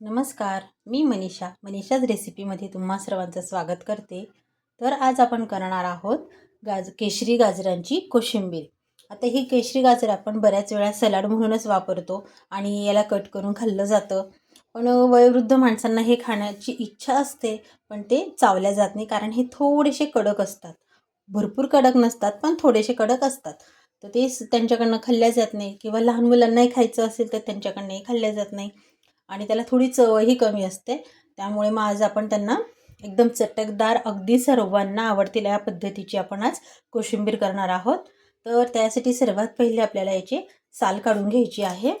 नमस्कार मी मनीषा. मनीषाच रेसिपीमध्ये तुम्हा सर्वांचं स्वागत करते. तर आज आपण करणार आहोत गाज केशरी गाजरांची कोशिंबीर. आता ही केशरी गाजर आपण बऱ्याच वेळा सलाड म्हणूनच वापरतो आणि याला कट करून खाल्लं जातं. पण वयोवृद्ध माणसांना हे खाण्याची इच्छा असते पण ते चावल्या जात नाही कारण हे थोडेसे कडक असतात. भरपूर कडक नसतात पण थोडेसे कडक असतात. तर ते स- त्यांच्याकडनं खाल्ल्या जात नाही किंवा लहान मुलांनाही खायचं असेल तर त्यांच्याकडनंही खाल्ल्या जात नाही. आणि त्याला थोडी चवही कमी असते. त्यामुळे मग आज आपण त्यांना एकदम चटकदार अगदी सर्वांना आवडतील या पद्धतीची आपण आज कोशिंबीर करणार आहोत. तर त्यासाठी सर्वात पहिले आपल्याला याची साल काढून घ्यायची आहे.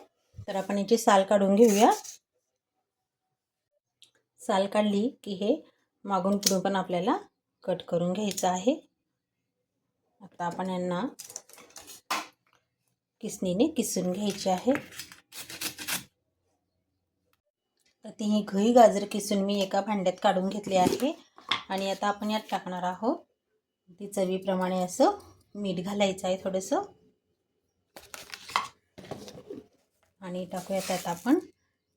तर आपण याची साल काढून घेऊया. साल काढली की हे मागून पुढून पण आपल्याला कट करून घ्यायचं आहे. आता आपण यांना किसणीने किसून घ्यायचे आहे. तर ती ही घई गाजर किसून मी एका भांड्यात काढून घेतली आहे. आणि आता आपण यात टाकणार आहोत. ती चवीप्रमाणे असं मीठ घालायचं आहे थोडंसं. आणि टाकूया त्यात आपण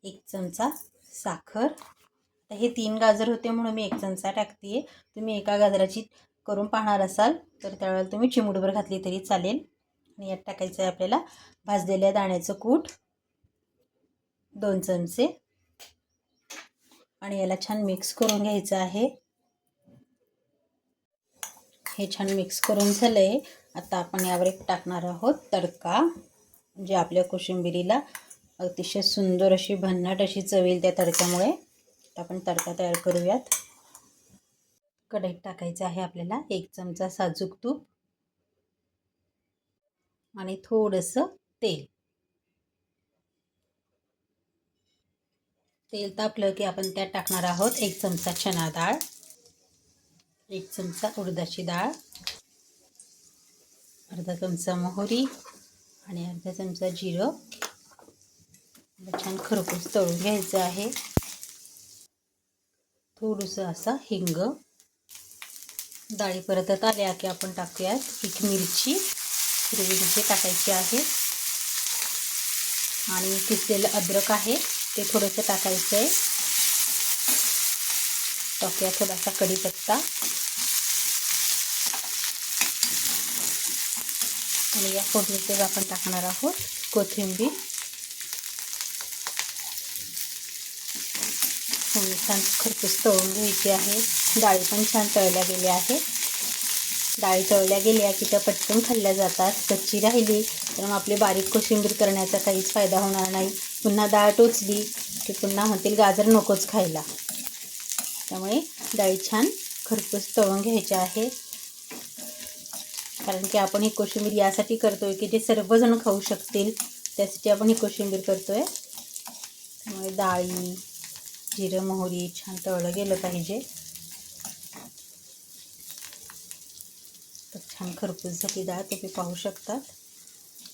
एक चमचा साखर. आता हे तीन गाजर होते म्हणून मी एक चमचा टाकते. तुम्ही एका गाजराची करून पाहणार असाल तर त्यावेळेला तुम्ही चिमुडभर घातली तरी चालेल. आणि यात टाकायचं आहे आपल्याला भाजलेल्या दाण्याचं कूट. दोन चमचे. आणि याला छान मिक्स करून घ्यायचं आहे. हे छान मिक्स करून झालं आहे आता आपण यावर एक टाकणार आहोत तडका म्हणजे आपल्या कोशिंबिरीला अतिशय सुंदर अशी भन्नाट अशी चवेल त्या तडक्यामुळे. आपण तडका तयार करूयात. कढईत टाकायचं आहे आपल्याला एक चमचा साजूक तूप आणि थोडंसं तेल. तेल तापलं की आपण त्यात टाकणार आहोत एक चमचा चना डाळ एक चमचा उडदाची डाळ अर्धा चमचा मोहरी आणि अर्धा चमचा जिरं. छान खरपूस तळून घ्यायचं आहे. थोडंसं असा हिंग. डाळी परतत आल्या की आपण टाकूयात एक मिरची हिरवी मिरची टाकायची आहे. आणि किसलेलं अद्रक आहे. ते थोडंसं टाकायचं. आहे टाकूया थोडासा कढीपत्ता. आणि या फोडणीत आपण टाकणार आहोत कोथिंबीर. छान खरपूस तळून घ्यायची आहे. डाळी पण छान तळल्या गेल्या आहे डाळी तळल्या गेल्या की त्या पटकन खाल्ल्या जातात. कच्ची राहिली तर मग आपली बारीक कोशिंबीर करण्याचा काहीच फायदा होणार नाही. पुन्हा डाळ टोचली की पुन्हा म्हणतील गाजर नकोच खायला. त्यामुळे डाळी छान खरपूस तळून घ्यायची आहे. कारण की आपण ही कोशिंबीर यासाठी करतोय की जे सर्वजण खाऊ शकतील त्यासाठी आपण ही कोशिंबीर करतोय. त्यामुळे डाळी जिरं मोहरी छान तळलं गेलं पाहिजे. तर छान खरपूस झाली डाळ तुम्ही पाहू शकतात.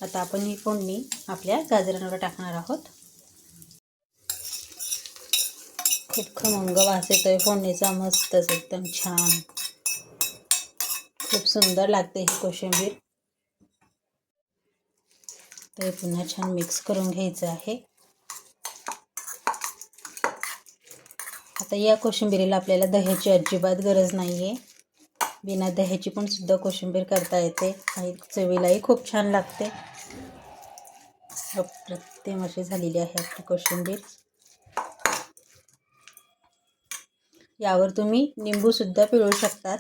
आता आपण ही फोडणी आपल्या गाजरांवर टाकणार आहोत. खूप खमंग वास येतोय फोडणीचा मस्तच एकदम छान. खूप सुंदर लागते ही कोशिंबीर. तर पुन्हा छान मिक्स करून घ्यायचं आहे. आता या कोशिंबिरीला आपल्याला दह्याची अजिबात गरज नाही आहे बिना दह्याची पण सुद्धा कोशिंबीर करता येते. आणि चवीलाही खूप छान लागते. अप्रतिम अशी झालेली आहे आपली कोशिंबीर. यावर तुम्ही निंबूसुद्धा पिळू शकतात.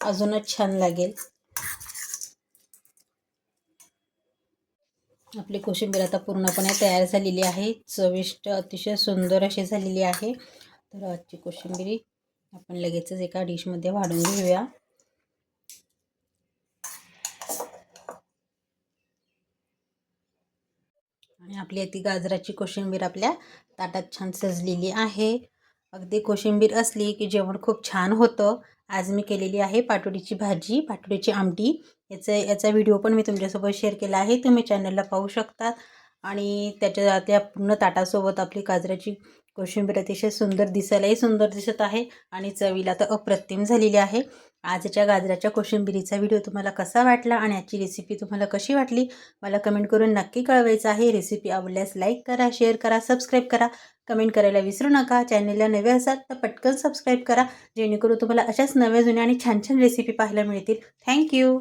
अजूनच छान लागेल. आपली कोशिंबीर आता पूर्णपणे तयार झालेली आहे. चविष्ट अतिशय सुंदर अशी झालेली आहे. तर आजची कोशिंबीरी आपण लगेचच एका डिशमध्ये वाढून घेऊया. आणि आपली ती गाजराची कोशिंबीर आपल्या ताटात छान सजलेली आहे. अगदी कोशिंबीर असली की जेवण खूप छान होतं. आज मी केलेली आहे पाटोडीची भाजी पाटोडीची आमटी. याचं याचा व्हिडिओ पण मी तुमच्यासोबत शेअर केला आहे. तुम्ही चॅनलला पाहू शकतात. आणि त्याच्या त्या पूर्ण ताटासोबत आपली गाजराची कोशिंबीर अतिशय सुंदर दिसायलाही सुंदर दिसत आहे आणि चवीला तर अप्रतिम झालेली आहे. आजच्या गाजराच्या कोशिंबिरीचा व्हिडिओ तुम्हाला कसा वाटला आणि याची रेसिपी तुम्हाला कशी वाटली? मला कमेंट करून नक्की कळवायचं आहे. रेसिपी आवडल्यास लाईक करा शेअर करा सबस्क्राईब करा. कमेंट करायला विसरू नका. चॅनलला नवे असाल तर पटकन सबस्क्राईब करा. जेणेकरून तुम्हाला अशाच नव्या जुन्या आणि छान छान रेसिपी पाहायला मिळतील. थँक्यू